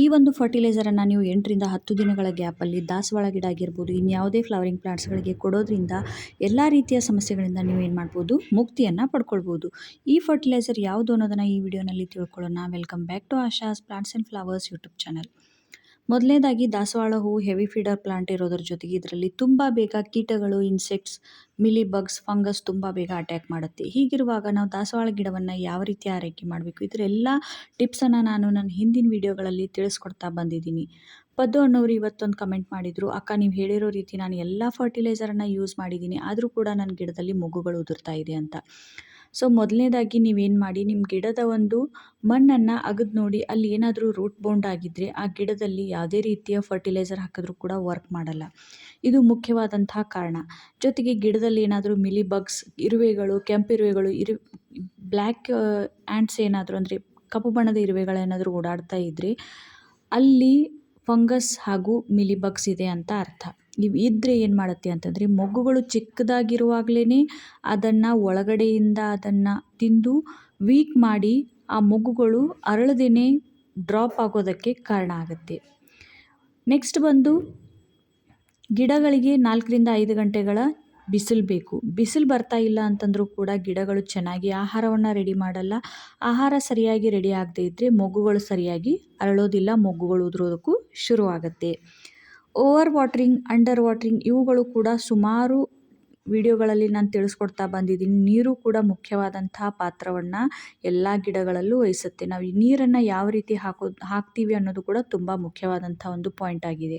ಈ ಒಂದು ಫರ್ಟಿಲೈಸರನ್ನು ನೀವು ಎಂಟರಿಂದ ಹತ್ತು ದಿನಗಳ ಗ್ಯಾಪಲ್ಲಿ ದಾಸವಾಳ ಗಿಡ ಆಗಿರ್ಬೋದು ಇನ್ಯಾವುದೇ ಫ್ಲವರಿಂಗ್ ಪ್ಲಾಂಟ್ಸ್ಗಳಿಗೆ ಕೊಡೋದ್ರಿಂದ ಎಲ್ಲ ರೀತಿಯ ಸಮಸ್ಯೆಗಳಿಂದ ನೀವು ಏನು ಮಾಡ್ಬೋದು, ಮುಕ್ತಿಯನ್ನು ಪಡ್ಕೊಳ್ಬೋದು. ಈ ಫರ್ಟಿಲೈಸರ್ ಯಾವುದು ಅನ್ನೋದನ್ನು ಈ ವಿಡಿಯೋನಲ್ಲಿ ತಿಳ್ಕೊಳ್ಳೋಣ. Welcome back to Asha's plants and flowers YouTube channel ಮೊದಲನೇದಾಗಿ ದಾಸವಾಳ ಹೂವು ಹೆವಿ ಫೀಡರ್ ಪ್ಲಾಂಟ್ ಇರೋದ್ರ ಜೊತೆಗೆ ಇದರಲ್ಲಿ ತುಂಬ ಬೇಗ ಕೀಟಗಳು ಇನ್ಸೆಕ್ಟ್ಸ್ ಮಿಲಿ ಬಗ್ಸ್ ಫಂಗಸ್ ತುಂಬ ಬೇಗ ಅಟ್ಯಾಕ್ ಮಾಡುತ್ತೆ. ಹೀಗಿರುವಾಗ ನಾವು ದಾಸವಾಳ ಗಿಡವನ್ನು ಯಾವ ರೀತಿ ಆರೈಕೆ ಮಾಡಬೇಕು? ಇದರ ಎಲ್ಲ ಟಿಪ್ಸನ್ನು ನಾನು ನನ್ನ ಹಿಂದಿನ ವೀಡಿಯೋಗಳಲ್ಲಿ ತಿಳಿಸ್ಕೊಡ್ತಾ ಬಂದಿದ್ದೀನಿ. ಪದ್ದು ಅನ್ನೋರು ಇವತ್ತೊಂದು ಕಮೆಂಟ್ ಮಾಡಿದರು, ಅಕ್ಕ, ನೀವು ಹೇಳಿರೋ ರೀತಿ ನಾನು ಎಲ್ಲ ಫರ್ಟಿಲೈಸರನ್ನು ಯೂಸ್ ಮಾಡಿದ್ದೀನಿ, ಆದರೂ ಕೂಡ ನನ್ನ ಗಿಡದಲ್ಲಿ ಮೊಗ್ಗುಗಳು ಉದುರ್ತಾ ಇದೆ ಅಂತ. ಸೊ ಮೊದಲನೇದಾಗಿ ನೀವೇನು ಮಾಡಿ ನಿಮ್ಮ ಗಿಡದ ಒಂದು ಮಣ್ಣನ್ನು ಅಗದು ನೋಡಿ, ಅಲ್ಲಿ ಏನಾದರೂ ರೂಟ್ ಬೌಂಡ್ ಆಗಿದ್ದರೆ ಆ ಗಿಡದಲ್ಲಿ ಯಾವುದೇ ರೀತಿಯ ಫರ್ಟಿಲೈಸರ್ ಹಾಕಿದ್ರೂ ಕೂಡ ವರ್ಕ್ ಮಾಡಲ್ಲ. ಇದು ಮುಖ್ಯವಾದಂತಹ ಕಾರಣ. ಜೊತೆಗೆ ಗಿಡದಲ್ಲಿ ಏನಾದರೂ ಮಿಲಿ ಬಗ್ಸ್ ಇರುವೆಗಳು ಕೆಂಪಿರುವೆಗಳು ಇರು ಬ್ಲ್ಯಾಕ್ ಆ್ಯಂಡ್ಸ್ ಏನಾದರೂ ಅಂದರೆ, ಕಪ್ಪು ಬಣ್ಣದ ಇರುವೆಗಳೇನಾದರೂ ಓಡಾಡ್ತಾ ಇದ್ದರೆ ಅಲ್ಲಿ ಫಂಗಸ್ ಹಾಗೂ ಮಿಲಿ ಬಗ್ಸ್ ಇದೆ ಅಂತ ಅರ್ಥ. ನೀವು ಇದ್ದರೆ ಏನು ಮಾಡುತ್ತೆ ಅಂತಂದರೆ ಮೊಗ್ಗುಗಳು ಚಿಕ್ಕದಾಗಿರುವಾಗಲೇ ಅದನ್ನು ಒಳಗಡೆಯಿಂದ ಅದನ್ನು ತಿಂದು ವೀಕ್ ಮಾಡಿ ಆ ಮೊಗ್ಗುಗಳು ಅರಳದೇನೆ ಡ್ರಾಪ್ ಆಗೋದಕ್ಕೆ ಕಾರಣ ಆಗುತ್ತೆ. ನೆಕ್ಸ್ಟ್ ಬಂದು ಗಿಡಗಳಿಗೆ ನಾಲ್ಕರಿಂದ ಐದು ಗಂಟೆಗಳ ಬಿಸಿಲು ಬೇಕು. ಬಿಸಿಲು ಬರ್ತಾ ಇಲ್ಲ ಅಂತಂದರೂ ಕೂಡ ಗಿಡಗಳು ಚೆನ್ನಾಗಿ ಆಹಾರವನ್ನು ರೆಡಿ ಮಾಡಲ್ಲ. ಆಹಾರ ಸರಿಯಾಗಿ ರೆಡಿ ಆಗದೇ ಇದ್ದರೆ ಮೊಗ್ಗುಗಳು ಸರಿಯಾಗಿ ಅರಳೋದಿಲ್ಲ ಮೊಗ್ಗುಗಳು ಉದುರೋದಕ್ಕೂ ಶುರುವಾಗುತ್ತೆ. ಓವರ್ ವಾಟ್ರಿಂಗ್ ಅಂಡರ್ ವಾಟ್ರಿಂಗ್ ಇವುಗಳು ಕೂಡ ಸುಮಾರು ವಿಡಿಯೋಗಳಲ್ಲಿ ನಾನು ತಿಳಿಸ್ಕೊಡ್ತಾ ಬಂದಿದ್ದೀನಿ. ನೀರು ಕೂಡ ಮುಖ್ಯವಾದಂತಹ ಪಾತ್ರವನ್ನು ಎಲ್ಲ ಗಿಡಗಳಲ್ಲೂ ವಹಿಸುತ್ತೆ. ನಾವು ಈ ನೀರನ್ನು ಯಾವ ರೀತಿ ಹಾಕೋದು ಹಾಕ್ತೀವಿ ಅನ್ನೋದು ಕೂಡ ತುಂಬ ಮುಖ್ಯವಾದಂಥ ಒಂದು ಪಾಯಿಂಟ್ ಆಗಿದೆ.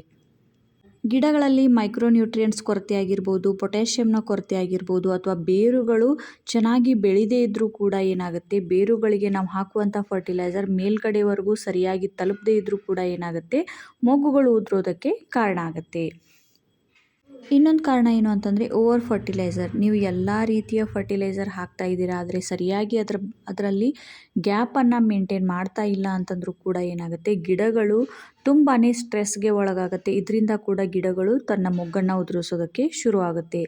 ಗಿಡಗಳಲ್ಲಿ ಮೈಕ್ರೋನ್ಯೂಟ್ರಿಯೆಂಟ್ಸ್ ಕೊರತೆ ಆಗಿರ್ಬೋದು ಪೊಟ್ಯಾಷಿಯಮ್ನ ಕೊರತೆ ಆಗಿರ್ಬೋದು ಅಥವಾ ಬೇರುಗಳು ಚೆನ್ನಾಗಿ ಬೆಳೆದೇ ಇದ್ದರೂ ಕೂಡ ಏನಾಗುತ್ತೆ? ಬೇರುಗಳಿಗೆ ನಾವು ಹಾಕುವಂಥ ಫರ್ಟಿಲೈಸರ್ ಮೇಲ್ಗಡೆವರೆಗೂ ಸರಿಯಾಗಿ ತಲುಪದೇ ಇದ್ದರೂ ಕೂಡ ಏನಾಗುತ್ತೆ? ಮೊಗ್ಗುಗಳು ಉದುರೋದಕ್ಕೆ ಕಾರಣ ಆಗುತ್ತೆ. ಇನ್ನೊಂದು ಕಾರಣ ಏನು ಅಂತಂದರೆ, ಓವರ್ ಫರ್ಟಿಲೈಸರ್. ನೀವು ಎಲ್ಲ ರೀತಿಯ ಫರ್ಟಿಲೈಸರ್ ಹಾಕ್ತಾ ಇದ್ದೀರಾ, ಆದರೆ ಸರಿಯಾಗಿ ಅದರ, ಅದರಲ್ಲಿ ಗ್ಯಾಪನ್ನು ಮೇಂಟೈನ್ ಮಾಡ್ತಾ ಇಲ್ಲ ಅಂತಂದರೂ ಕೂಡ ಏನಾಗುತ್ತೆ? ಗಿಡಗಳು ತುಂಬಾ ಸ್ಟ್ರೆಸ್ಗೆ ಒಳಗಾಗುತ್ತೆ. ಇದರಿಂದ ಕೂಡ ಗಿಡಗಳು ತನ್ನ ಮೊಗ್ಗನ್ನು ಉದುರಿಸೋದಕ್ಕೆ ಶುರುವಾಗುತ್ತೆ.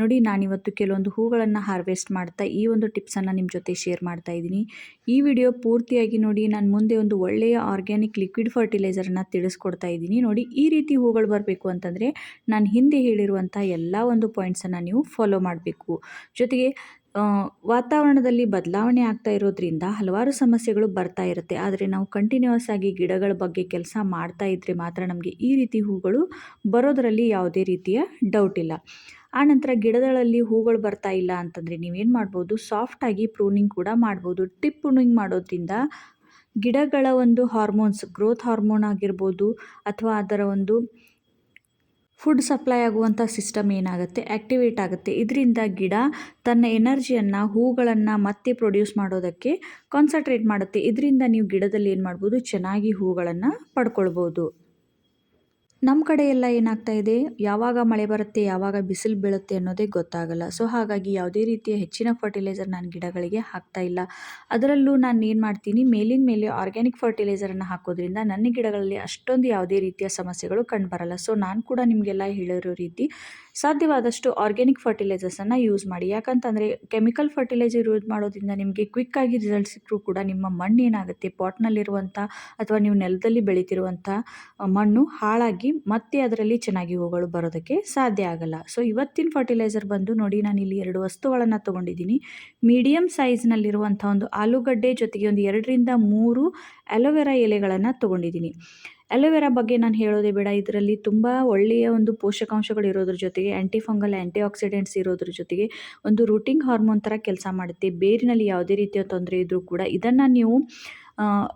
ನೋಡಿ, ನಾನಿವತ್ತು ಕೆಲವೊಂದು ಹೂಗಳನ್ನು ಹಾರ್ವೆಸ್ಟ್ ಮಾಡ್ತಾ ಈ ಒಂದು ಟಿಪ್ಸನ್ನು ನಿಮ್ಮ ಜೊತೆ ಶೇರ್ ಮಾಡ್ತಾ ಇದ್ದೀನಿ. ಈ ವಿಡಿಯೋ ಪೂರ್ತಿಯಾಗಿ ನೋಡಿ, ನಾನು ಮುಂದೆ ಒಂದು ಒಳ್ಳೆಯ ಆರ್ಗ್ಯಾನಿಕ್ ಲಿಕ್ವಿಡ್ ಫರ್ಟಿಲೈಸರನ್ನು ತಿಳಿಸ್ಕೊಡ್ತಾ ಇದ್ದೀನಿ. ನೋಡಿ, ಈ ರೀತಿ ಹೂಗಳು ಬರಬೇಕು ಅಂತಂದರೆ, ನಾನು ಹಿಂದೆ ಹೇಳಿರುವಂಥ ಎಲ್ಲ ಒಂದು ಪಾಯಿಂಟ್ಸನ್ನು ನೀವು ಫಾಲೋ ಮಾಡಬೇಕು. ಜೊತೆಗೆ ವಾತಾವರಣದಲ್ಲಿ ಬದಲಾವಣೆ ಆಗ್ತಾ ಇರೋದ್ರಿಂದ ಹಲವಾರು ಸಮಸ್ಯೆಗಳು ಬರ್ತಾ ಇರುತ್ತೆ. ಆದರೆ ನಾವು ಕಂಟಿನ್ಯೂಸ್ ಆಗಿ ಗಿಡಗಳ ಬಗ್ಗೆ ಕೆಲಸ ಮಾಡ್ತಾ ಇದ್ದರೆ ಮಾತ್ರ ನಮಗೆ ಈ ರೀತಿ ಹೂಗಳು ಬರೋದರಲ್ಲಿ ಯಾವುದೇ ರೀತಿಯ ಡೌಟ್ ಇಲ್ಲ. ಆನಂತರ ಗಿಡಗಳಲ್ಲಿ ಹೂಗಳು ಬರ್ತಾ ಇಲ್ಲ ಅಂತಂದರೆ ನೀವೇನು ಮಾಡ್ಬೋದು? ಸಾಫ್ಟಾಗಿ ಪ್ರೂನಿಂಗ್ ಕೂಡ ಮಾಡ್ಬೋದು. ಟಿಪ್ ಪ್ರೂನಿಂಗ್ ಮಾಡೋದ್ರಿಂದ ಗಿಡಗಳ ಒಂದು ಹಾರ್ಮೋನ್ಸ್ ಗ್ರೋತ್ ಹಾರ್ಮೋನ್ ಆಗಿರ್ಬೋದು, ಅಥವಾ ಅದರ ಒಂದು ಫುಡ್ ಸಪ್ಲೈ ಆಗುವಂಥ ಸಿಸ್ಟಮ್ ಏನಾಗುತ್ತೆ? ಆ್ಯಕ್ಟಿವೇಟ್ ಆಗುತ್ತೆ. ಇದರಿಂದ ಗಿಡ ತನ್ನ ಎನರ್ಜಿಯನ್ನು, ಹೂಗಳನ್ನು ಮತ್ತೆ ಪ್ರೊಡ್ಯೂಸ್ ಮಾಡೋದಕ್ಕೆ ಕಾನ್ಸಂಟ್ರೇಟ್ ಮಾಡುತ್ತೆ. ಇದರಿಂದ ನೀವು ಗಿಡದಲ್ಲಿ ಏನು ಮಾಡ್ಬೋದು? ಚೆನ್ನಾಗಿ ಹೂಗಳನ್ನು ಪಡ್ಕೊಳ್ಬೋದು. ನಮ್ಮ ಕಡೆ ಎಲ್ಲ ಏನಾಗ್ತಾ ಇದೆ? ಯಾವಾಗ ಮಳೆ ಬರುತ್ತೆ, ಯಾವಾಗ ಬಿಸಿಲು ಬೀಳುತ್ತೆ ಅನ್ನೋದೇ ಗೊತ್ತಾಗಲ್ಲ. ಸೊ, ಹಾಗಾಗಿ ಯಾವುದೇ ರೀತಿಯ ಹೆಚ್ಚಿನ ಫರ್ಟಿಲೈಸರ್ ನಾನು ಗಿಡಗಳಿಗೆ ಹಾಕ್ತಾ ಇಲ್ಲ. ಅದರಲ್ಲೂ ನಾನು ಏನು ಮಾಡ್ತೀನಿ ಮೇಲಿನ ಮೇಲೆ ಆರ್ಗ್ಯಾನಿಕ್ ಫರ್ಟಿಲೈಸರನ್ನು ಹಾಕೋದ್ರಿಂದ ನನ್ನ ಗಿಡಗಳಲ್ಲಿ ಅಷ್ಟೊಂದು ಯಾವುದೇ ರೀತಿಯ ಸಮಸ್ಯೆಗಳು ಕಂಡುಬರಲ್ಲ. ಸೊ, ನಾನು ಕೂಡ ನಿಮಗೆಲ್ಲ ಹೇಳಿರೋ ರೀತಿ ಸಾಧ್ಯವಾದಷ್ಟು ಆರ್ಗ್ಯಾನಿಕ್ ಫರ್ಟಿಲೈಸರ್ಸನ್ನು ಯೂಸ್ ಮಾಡಿ. ಯಾಕಂತಂದರೆ ಕೆಮಿಕಲ್ ಫರ್ಟಿಲೈಸರ್ ಯೂಸ್ ಮಾಡೋದ್ರಿಂದ ನಿಮಗೆ ಕ್ವಿಕ್ಕಾಗಿ ರಿಸಲ್ಟ್ ಸಿಕ್ಕರೂ ಕೂಡ ನಿಮ್ಮ ಮಣ್ಣು ಏನಾಗುತ್ತೆ? ಪಾಟ್ನಲ್ಲಿರುವಂಥ ಅಥವಾ ನೀವು ನೆಲದಲ್ಲಿ ಬೆಳೀತಿರುವಂಥ ಮಣ್ಣು ಹಾಳಾಗಿ ಮತ್ತೆ ಅದರಲ್ಲಿ ಚೆನ್ನಾಗಿ ಹೂಗಳು ಬರೋದಕ್ಕೆ ಸಾಧ್ಯ ಆಗಲ್ಲ. ಸೊ ಇವತ್ತಿನ ಫರ್ಟಿಲೈಸರ್ ಬಂದು ನೋಡಿ ನಾನು ಇಲ್ಲಿ ಎರಡು ವಸ್ತುಗಳನ್ನು ತೊಗೊಂಡಿದ್ದೀನಿ. ಮೀಡಿಯಮ್ ಸೈಜ್ನಲ್ಲಿರುವಂಥ ಒಂದು ಆಲೂಗಡ್ಡೆ ಜೊತೆಗೆ ಒಂದು ಎರಡರಿಂದ ಮೂರು ಅಲೋವೆರಾ ಎಲೆಗಳನ್ನು ತೊಗೊಂಡಿದ್ದೀನಿ. ಅಲೋವೆರಾ ಬಗ್ಗೆ ನಾನು ಹೇಳೋದೇ ಬೇಡ. ಇದರಲ್ಲಿ ತುಂಬ ಒಳ್ಳೆಯ ಒಂದು ಪೋಷಕಾಂಶಗಳು ಇರೋದ್ರ ಜೊತೆಗೆ ಆ್ಯಂಟಿ ಫಂಗಲ್ ಆ್ಯಂಟಿ ಆಕ್ಸಿಡೆಂಟ್ಸ್ ಇರೋದ್ರ ಜೊತೆಗೆ ಒಂದು ರೂಟಿಂಗ್ ಹಾರ್ಮೋನ್ ಥರ ಕೆಲಸ ಮಾಡುತ್ತೆ. ಬೇರಿನಲ್ಲಿ ಯಾವುದೇ ರೀತಿಯ ತೊಂದರೆ ಇದ್ದರೂ ಕೂಡ ಇದನ್ನು ನೀವು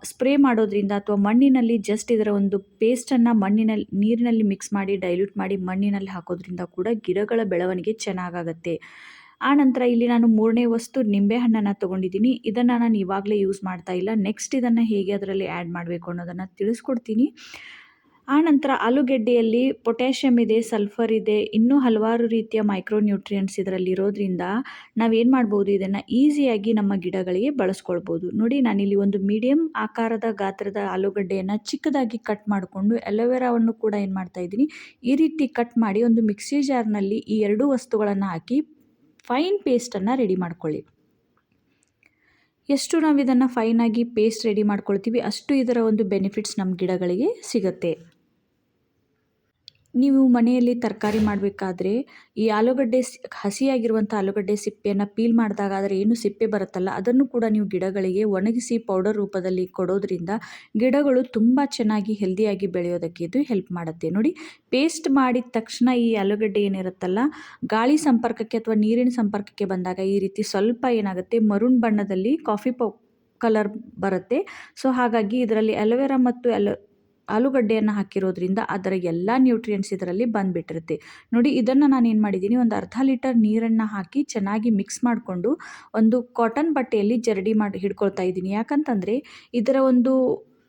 ಸ್ಪ್ರೇ ಮಾಡೋದ್ರಿಂದ ಅಥವಾ ಮಣ್ಣಿನಲ್ಲಿ ಜಸ್ಟ್ ಇದರ ಒಂದು ಪೇಸ್ಟನ್ನು ಮಣ್ಣಿನಲ್ಲಿ, ನೀರಿನಲ್ಲಿ ಮಿಕ್ಸ್ ಮಾಡಿ ಡೈಲ್ಯೂಟ್ ಮಾಡಿ ಮಣ್ಣಿನಲ್ಲಿ ಹಾಕೋದ್ರಿಂದ ಕೂಡ ಗಿಡಗಳ ಬೆಳವಣಿಗೆ ಚೆನ್ನಾಗಾಗತ್ತೆ. ಆನಂತರ ಇಲ್ಲಿ ನಾನು ಮೂರನೇ ವಸ್ತು ನಿಂಬೆಹಣ್ಣನ್ನು ತೊಗೊಂಡಿದ್ದೀನಿ. ಇದನ್ನು ನಾನು ಇವಾಗಲೇ ಯೂಸ್ ಮಾಡ್ತಾ ಇಲ್ಲ. ನೆಕ್ಸ್ಟ್ ಇದನ್ನು ಹೇಗೆ ಅದರಲ್ಲಿ ಆ್ಯಡ್ ಮಾಡಬೇಕು ಅನ್ನೋದನ್ನು ತಿಳಿಸ್ಕೊಡ್ತೀನಿ. ಆನಂತರ ಆಲೂಗೆಡ್ಡೆಯಲ್ಲಿ ಪೊಟ್ಯಾಷಿಯಮ್ ಇದೆ ಸಲ್ಫರ್ ಇದೆ, ಇನ್ನೂ ಹಲವಾರು ರೀತಿಯ ಮೈಕ್ರೋ ನ್ಯೂಟ್ರಿಯೆಂಟ್ಸ್ ಇದರಲ್ಲಿ ಇರೋದ್ರಿಂದ ನಾವೇನು ಮಾಡ್ಬೋದು? ಇದನ್ನು ಈಸಿಯಾಗಿ ನಮ್ಮ ಗಿಡಗಳಿಗೆ ಬಳಸ್ಕೊಳ್ಬೋದು. ನೋಡಿ, ನಾನಿಲ್ಲಿ ಒಂದು ಮೀಡಿಯಮ್ ಆಕಾರದ ಗಾತ್ರದ ಆಲೂಗಡ್ಡೆಯನ್ನು ಚಿಕ್ಕದಾಗಿ ಕಟ್ ಮಾಡಿಕೊಂಡು ಅಲೋವೆರಾವನ್ನು ಕೂಡ ಏನು ಮಾಡ್ತಾ ಇದ್ದೀನಿ, ಈ ರೀತಿ ಕಟ್ ಮಾಡಿ ಒಂದು ಮಿಕ್ಸಿ ಜಾರ್ನಲ್ಲಿ ಈ ಎರಡೂ ವಸ್ತುಗಳನ್ನು ಹಾಕಿ ಫೈನ್ ಪೇಸ್ಟನ್ನು ರೆಡಿ ಮಾಡ್ಕೊಳ್ಳಿ. ಎಷ್ಟು ನಾವು ಇದನ್ನು ಫೈನಾಗಿ ಪೇಸ್ಟ್ ರೆಡಿ ಮಾಡ್ಕೊಳ್ತೀವಿ ಅಷ್ಟು ಇದರ ಒಂದು ಬೆನಿಫಿಟ್ಸ್ ನಮ್ಮ ಗಿಡಗಳಿಗೆ ಸಿಗುತ್ತೆ. ನೀವು ಮನೆಯಲ್ಲಿ ತರಕಾರಿ ಮಾಡಬೇಕಾದ್ರೆ ಈ ಆಲೂಗಡ್ಡೆ ಸಿ, ಹಸಿಯಾಗಿರುವಂಥ ಆಲೂಗಡ್ಡೆ ಸಿಪ್ಪೆಯನ್ನು ಪೀಲ್ ಮಾಡಿದಾಗ ಆದರೆ ಏನು ಸಿಪ್ಪೆ ಬರುತ್ತಲ್ಲ ಅದನ್ನು ಕೂಡ ನೀವು ಗಿಡಗಳಿಗೆ ಒಣಗಿಸಿ ಪೌಡರ್ ರೂಪದಲ್ಲಿ ಕೊಡೋದ್ರಿಂದ ಗಿಡಗಳು ತುಂಬ ಚೆನ್ನಾಗಿ ಹೆಲ್ದಿಯಾಗಿ ಬೆಳೆಯೋದಕ್ಕೆ ಇದು ಹೆಲ್ಪ್ ಮಾಡುತ್ತೆ. ನೋಡಿ, ಪೇಸ್ಟ್ ಮಾಡಿದ ತಕ್ಷಣ ಈ ಆಲೂಗಡ್ಡೆ ಏನಿರುತ್ತಲ್ಲ, ಗಾಳಿ ಸಂಪರ್ಕಕ್ಕೆ ಅಥವಾ ನೀರಿನ ಸಂಪರ್ಕಕ್ಕೆ ಬಂದಾಗ ಈ ರೀತಿ ಸ್ವಲ್ಪ ಏನಾಗುತ್ತೆ ಮರುಣ್ ಬಣ್ಣದಲ್ಲಿ ಕಾಫಿ ಪೌ, ಕಲರ್ ಬರುತ್ತೆ. ಸೊ ಹಾಗಾಗಿ ಇದರಲ್ಲಿ ಅಲೋವೆರಾ ಮತ್ತು ಅಲೋ ಆಲೂಗಡ್ಡೆಯನ್ನು ಹಾಕಿರೋದ್ರಿಂದ ಅದರ ಎಲ್ಲ ನ್ಯೂಟ್ರಿಯೆಂಟ್ಸ್ ಇದರಲ್ಲಿ ಬಂದುಬಿಟ್ಟಿರುತ್ತೆ. ನೋಡಿ, ಇದನ್ನು ನಾನು ಏನು ಮಾಡಿದ್ದೀನಿ, ಒಂದು ಅರ್ಧ ಲೀಟರ್ ನೀರನ್ನು ಹಾಕಿ ಚೆನ್ನಾಗಿ ಮಿಕ್ಸ್ ಮಾಡಿಕೊಂಡು ಒಂದು ಕಾಟನ್ ಬಟ್ಟೆಯಲ್ಲಿ ಜರಡಿ ಮಾಡಿ ಹಿಡ್ಕೊಳ್ತಾ ಇದ್ದೀನಿ. ಯಾಕಂತಂದರೆ, ಇದರ ಒಂದು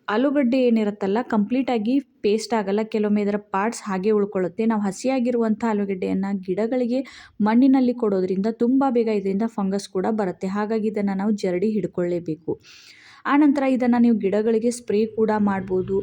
ಆಲೂಗಡ್ಡೆ ಏನಿರುತ್ತಲ್ಲ ಕಂಪ್ಲೀಟಾಗಿ ಪೇಸ್ಟ್ ಆಗಲ್ಲ. ಕೆಲವೊಮ್ಮೆ ಇದರ ಪಾರ್ಟ್ಸ್ ಹಾಗೆ ಉಳ್ಕೊಳ್ಳುತ್ತೆ. ನಾವು ಹಸಿಯಾಗಿರುವಂಥ ಆಲೂಗಡ್ಡೆಯನ್ನು ಗಿಡಗಳಿಗೆ ಮಣ್ಣಿನಲ್ಲಿ ಕೊಡೋದ್ರಿಂದ ತುಂಬ ಬೇಗ ಇದರಿಂದ ಫಂಗಸ್ ಕೂಡ ಬರುತ್ತೆ. ಹಾಗಾಗಿ ಇದನ್ನು ನಾವು ಜರಡಿ ಹಿಡ್ಕೊಳ್ಳೇಬೇಕು. ಆನಂತರ ಇದನ್ನು ನೀವು ಗಿಡಗಳಿಗೆ ಸ್ಪ್ರೇ ಕೂಡ ಮಾಡ್ಬೋದು.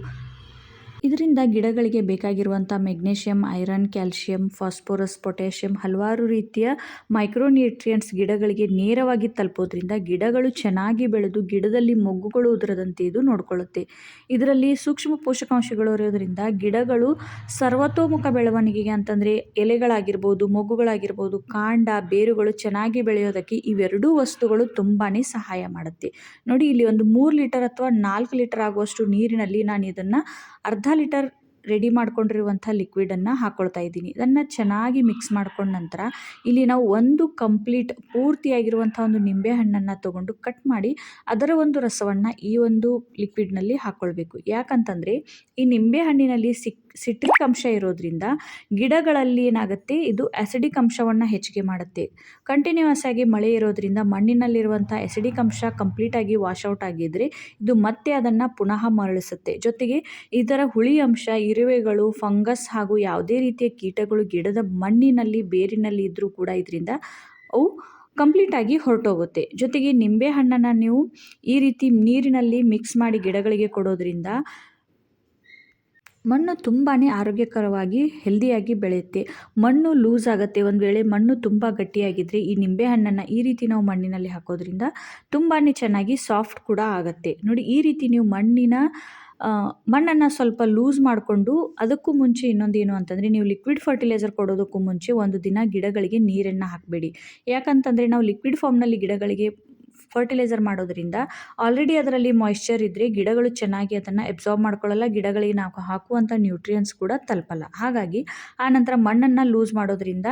ಇದರಿಂದ ಗಿಡಗಳಿಗೆ ಬೇಕಾಗಿರುವಂಥ magnesium, iron, calcium, phosphorus, potassium ಹಲವಾರು ರೀತಿಯ ಮೈಕ್ರೋನ್ಯೂಟ್ರಿಯೆಂಟ್ಸ್ ಗಿಡಗಳಿಗೆ ನೇರವಾಗಿ ತಲುಪೋದ್ರಿಂದ ಗಿಡಗಳು ಚೆನ್ನಾಗಿ ಬೆಳೆದು ಗಿಡದಲ್ಲಿ ಮೊಗ್ಗುಗಳು ಉದುರದಂತೆ ಇದು ನೋಡಿಕೊಳ್ಳುತ್ತೆ. ಇದರಲ್ಲಿ ಸೂಕ್ಷ್ಮ ಪೋಷಕಾಂಶಗಳು ಇರೋದ್ರಿಂದ ಗಿಡಗಳು ಸರ್ವತೋಮುಖ ಬೆಳವಣಿಗೆಗೆ ಅಂತಂದರೆ ಎಲೆಗಳಾಗಿರ್ಬೋದು, ಮೊಗ್ಗುಗಳಾಗಿರ್ಬೋದು, ಕಾಂಡ, ಬೇರುಗಳು ಚೆನ್ನಾಗಿ ಬೆಳೆಯೋದಕ್ಕೆ ಇವೆರಡೂ ವಸ್ತುಗಳು ತುಂಬಾ ಸಹಾಯ ಮಾಡುತ್ತೆ. ನೋಡಿ, ಇಲ್ಲಿ ಒಂದು ಮೂರು ಲೀಟರ್ ಅಥವಾ ನಾಲ್ಕು ಲೀಟರ್ ಆಗುವಷ್ಟು ನೀರಿನಲ್ಲಿ ನಾನು ಇದನ್ನು ಅರ್ಧ ಲೀಟರ್ ರೆಡಿ ಮಾಡ್ಕೊಂಡಿರುವಂಥ ಲಿಕ್ವಿಡನ್ನು ಹಾಕ್ಕೊಳ್ತಾ ಇದ್ದೀನಿ. ಇದನ್ನು ಚೆನ್ನಾಗಿ ಮಿಕ್ಸ್ ಮಾಡ್ಕೊಂಡ ನಂತರ ಇಲ್ಲಿ ನಾವು ಒಂದು ಕಂಪ್ಲೀಟ್ ಪೂರ್ತಿಯಾಗಿರುವಂಥ ಒಂದು ನಿಂಬೆ ಹಣ್ಣನ್ನು ತೊಗೊಂಡು ಕಟ್ ಮಾಡಿ ಅದರ ಒಂದು ರಸವನ್ನು ಈ ಒಂದು ಲಿಕ್ವಿಡ್ನಲ್ಲಿ ಹಾಕ್ಕೊಳ್ಬೇಕು. ಯಾಕಂತಂದರೆ ಈ ನಿಂಬೆ ಹಣ್ಣಿನಲ್ಲಿ ಸಿಕ್ ಸಿಟ್ರಿಕ್ ಅಂಶ ಇರೋದ್ರಿಂದ ಗಿಡಗಳಲ್ಲಿ ಏನಾಗುತ್ತೆ? ಇದು ಆಸಿಡಿಕ್ ಅಂಶವನ್ನು ಹೆಚ್ಚಿಗೆ ಮಾಡುತ್ತೆ. ಕಂಟಿನ್ಯೂಸ್ ಆಗಿ ಮಳೆ ಇರೋದ್ರಿಂದ ಮಣ್ಣಿನಲ್ಲಿರುವಂಥ ಆಸಿಡಿಕ್ ಅಂಶ ಕಂಪ್ಲೀಟಾಗಿ ಔಟ್ ಆಗಿದ್ದರೆ ಇದು ಮತ್ತೆ ಅದನ್ನು ಪುನಃ ಮರಳಿಸುತ್ತೆ. ಜೊತೆಗೆ ಇದರ ಹುಳಿ ಅಂಶ, ಇರುವೆಗಳು ಫಂಗಸ್ ಹಾಗೂ ಯಾವುದೇ ರೀತಿಯ ಕೀಟಗಳು ಗಿಡದ ಮಣ್ಣಿನಲ್ಲಿ, ಬೇರಿನಲ್ಲಿ ಇದ್ದರೂ ಕೂಡ ಇದರಿಂದ ಅವು ಕಂಪ್ಲೀಟಾಗಿ ಹೊರಟೋಗುತ್ತೆ. ಜೊತೆಗೆ ನಿಂಬೆ ಹಣ್ಣನ್ನು ನೀವು ಈ ರೀತಿ ನೀರಿನಲ್ಲಿ ಮಿಕ್ಸ್ ಮಾಡಿ ಗಿಡಗಳಿಗೆ ಕೊಡೋದ್ರಿಂದ ಮಣ್ಣು ತುಂಬಾ ಆರೋಗ್ಯಕರವಾಗಿ ಹೆಲ್ದಿಯಾಗಿ ಬೆಳೆಯುತ್ತೆ. ಮಣ್ಣು ಲೂಸ್ ಆಗುತ್ತೆ. ಒಂದು ವೇಳೆ ಮಣ್ಣು ತುಂಬ ಗಟ್ಟಿಯಾಗಿದ್ದರೆ ಈ ನಿಂಬೆಹಣ್ಣನ್ನು ಈ ರೀತಿ ನಾವು ಮಣ್ಣಿನಲ್ಲಿ ಹಾಕೋದ್ರಿಂದ ತುಂಬಾ ಚೆನ್ನಾಗಿ ಸಾಫ್ಟ್ ಕೂಡ ಆಗುತ್ತೆ. ನೋಡಿ, ಈ ರೀತಿ ನೀವು ಮಣ್ಣಿನ ಮಣ್ಣನ್ನು ಸ್ವಲ್ಪ ಲೂಸ್ ಮಾಡಿಕೊಂಡು ಅದಕ್ಕೂ ಮುಂಚೆ ಇನ್ನೊಂದು ಏನು ಅಂತಂದರೆ ನೀವು ಲಿಕ್ವಿಡ್ ಫರ್ಟಿಲೈಸರ್ ಕೊಡೋದಕ್ಕೂ ಮುಂಚೆ ಒಂದು ದಿನ ಗಿಡಗಳಿಗೆ ನೀರನ್ನು ಹಾಕಬೇಡಿ. ಯಾಕಂತಂದರೆ ನಾವು ಲಿಕ್ವಿಡ್ ಫಾರ್ಮ್ನಲ್ಲಿ ಗಿಡಗಳಿಗೆ ಫರ್ಟಿಲೈಸರ್ ಮಾಡೋದ್ರಿಂದ ಆಲ್ರೆಡಿ ಅದರಲ್ಲಿ ಮಾಯಿಶ್ಚರ್ ಇದ್ದರೆ ಗಿಡಗಳು ಚೆನ್ನಾಗಿ ಅದನ್ನು ಎಬ್ಸಾರ್ಬ್ ಮಾಡ್ಕೊಳ್ಳಲ್ಲ ಗಿಡಗಳಿಗೆ ನಾವು ಹಾಕುವಂಥ ನ್ಯೂಟ್ರಿಯನ್ಸ್ ಕೂಡ ತಲುಪಲ್ಲ. ಹಾಗಾಗಿ ಆನಂತರ ಮಣ್ಣನ್ನು ಲೂಸ್ ಮಾಡೋದ್ರಿಂದ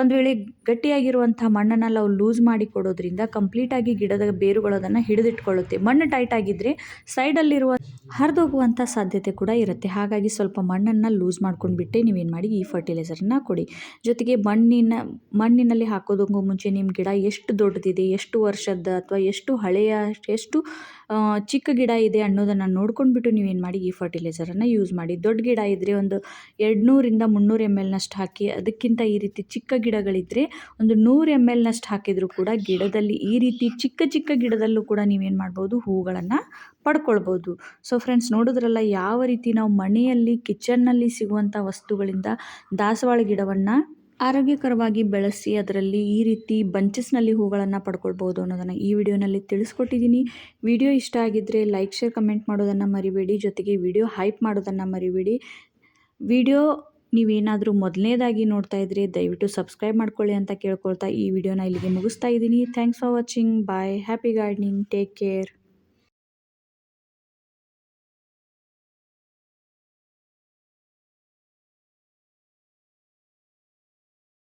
ಒಂದು ವೇಳೆ ಗಟ್ಟಿಯಾಗಿರುವಂಥ ಮಣ್ಣನ್ನು ನಾವು ಲೂಸ್ ಮಾಡಿ ಕೊಡೋದ್ರಿಂದ ಕಂಪ್ಲೀಟಾಗಿ ಗಿಡದ ಬೇರುಗಳು ಅದನ್ನು ಹಿಡಿದಿಟ್ಕೊಳ್ಳುತ್ತೆ. ಮಣ್ಣು ಟೈಟ್ ಆಗಿದ್ದರೆ ಸೈಡಲ್ಲಿರುವ ಹರಿದೋಗುವಂಥ ಸಾಧ್ಯತೆ ಕೂಡ ಇರುತ್ತೆ. ಹಾಗಾಗಿ ಸ್ವಲ್ಪ ಮಣ್ಣನ್ನು ಲೂಸ್ ಮಾಡ್ಕೊಂಡ್ಬಿಟ್ಟೆ ನೀವೇನು ಮಾಡಿ ಈ ಫರ್ಟಿಲೈಸರನ್ನು ಕೊಡಿ. ಜೊತೆಗೆ ಮಣ್ಣಿನ, ಮಣ್ಣಿನಲ್ಲಿ ಹಾಕೋದಕ್ಕೂ ಮುಂಚೆ ನಿಮ್ಮ ಗಿಡ ಎಷ್ಟು ದೊಡ್ಡದಿದೆ, ಎಷ್ಟು ವರ್ಷದ ಅಥವಾ ಎಷ್ಟು ಹಳೆಯ, ಎಷ್ಟು ಚಿಕ್ಕ ಗಿಡ ಇದೆ ಅನ್ನೋದನ್ನು ನೋಡ್ಕೊಂಡ್ಬಿಟ್ಟು ನೀವೇನು ಮಾಡಿ ಈ ಫರ್ಟಿಲೈಸರನ್ನು ಯೂಸ್ ಮಾಡಿ. ದೊಡ್ಡ ಗಿಡ ಇದ್ದರೆ ಒಂದು ಎರಡು ನೂರಿಂದ ಮುನ್ನೂರು ಎಂ ಎಲ್ನಷ್ಟು ಹಾಕಿ ಅದಕ್ಕಿಂತ ಈ ರೀತಿ ಚಿಕ್ಕ ಗಿಡಗಳಿದ್ದರೆ ಒಂದು ನೂರು ಎಂ ಎಲ್ನಷ್ಟು ಹಾಕಿದರೂ ಕೂಡ ಗಿಡದಲ್ಲಿ ಈ ರೀತಿ ಚಿಕ್ಕ ಚಿಕ್ಕ ಗಿಡದಲ್ಲೂ ಕೂಡ ನೀವೇನು ಮಾಡ್ಬೋದು ಹೂಗಳನ್ನು ಪಡ್ಕೊಳ್ಬೋದು. ಸೊ ಫ್ರೆಂಡ್ಸ್ ನೋಡಿದ್ರಲ್ಲ ಯಾವ ರೀತಿ ನಾವು ಮನೆಯಲ್ಲಿ ಕಿಚನ್ನಲ್ಲಿ ಸಿಗುವಂಥ ವಸ್ತುಗಳಿಂದ ದಾಸವಾಳ ಗಿಡವನ್ನು ಆರೋಗ್ಯಕರವಾಗಿ ಬೆಳೆಸಿ ಅದರಲ್ಲಿ ಈ ರೀತಿ ಬಂಚಸ್ನಲ್ಲಿ ಹೂಗಳನ್ನು ಪಡ್ಕೊಳ್ಬೋದು ಅನ್ನೋದನ್ನು ಈ ವಿಡಿಯೋನಲ್ಲಿ ತಿಳಿಸ್ಕೊಟ್ಟಿದ್ದೀನಿ. ವಿಡಿಯೋ ಇಷ್ಟ ಆಗಿದ್ದರೆ ಲೈಕ್ ಶೇರ್ ಕಮೆಂಟ್ ಮಾಡೋದನ್ನು ಮರಿಬೇಡಿ. ಜೊತೆಗೆ ವಿಡಿಯೋ ಹೈಪ್ ಮಾಡೋದನ್ನು ಮರಿಬೇಡಿ. ವಿಡಿಯೋ ನೀವೇನಾದರೂ ಮೊದಲನೇದಾಗಿ ನೋಡ್ತಾ ಇದ್ದರೆ ದಯವಿಟ್ಟು ಸಬ್ಸ್ಕ್ರೈಬ್ ಮಾಡ್ಕೊಳ್ಳಿ ಅಂತ ಕೇಳ್ಕೊಳ್ತಾ ಈ ವಿಡಿಯೋನ ಇಲ್ಲಿಗೆ ಮುಗಿಸ್ತಾ ಇದ್ದೀನಿ. Thanks for watching bye happy gardening take care